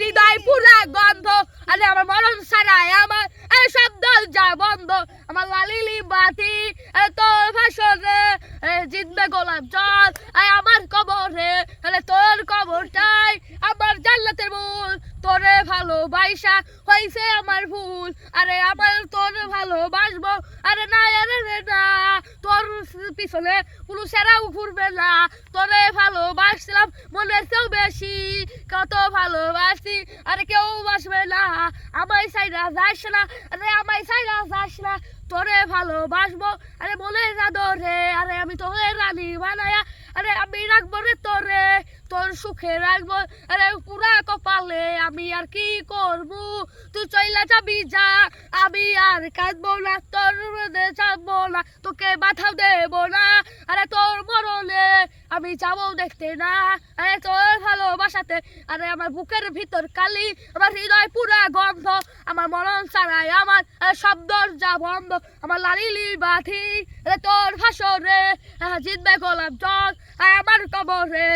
হৃদয় পুরা গন্ধ। আরে আমার মরণ সারায় আমার, আরে সব দরজা বন্ধ। আমার লালিলি বাতি, আরে তোর ভাষণে জিতবে গোলাপ জল। আরে আমার কবরে, আরে তোর কবরটাই আমার জান্নাতের মূল। তোরে ভালোবাসা হয়েছে আমার ভুল। আরে আমার তোর ভালোবাসবো। আরে না আরে না। পিছনে কোনো সেরাও ঘুরবে না তোরে ভালোবাসছিলাম, মনের চেয়েও বেশি। কত ভালোবাসি, আর কেউ বাসবে না। আমায় সাইরা যাস না, আরে আমায় সাইরা যাস না। তোরে ভালোবাসবো, আরে মনের রাধরে আরে আমি তোরে রানি বানায়া, আরে আমি রাখব রে সুখে রাখব। আরে পুরা কপালে আমি আর কি করব? তুই চইলা যাবি যা, আমি আর কাঁদবো না, তোর যাব না, তোকে বাধাও দেবো না। আরে তোর মরণে আমি যাব দেখতে না। আরে তোর ভালোবাসাতে, আরে আমার বুকের ভিতর কালি, আমার হৃদয় পুরা গন্ধ, আমার মরণ ছাড়াই আমার সব দরজা বন্ধ, আমার লালিলি বাথি আরে তোর ভাষণে জিতবে গোলাপ জল আমার কবরে।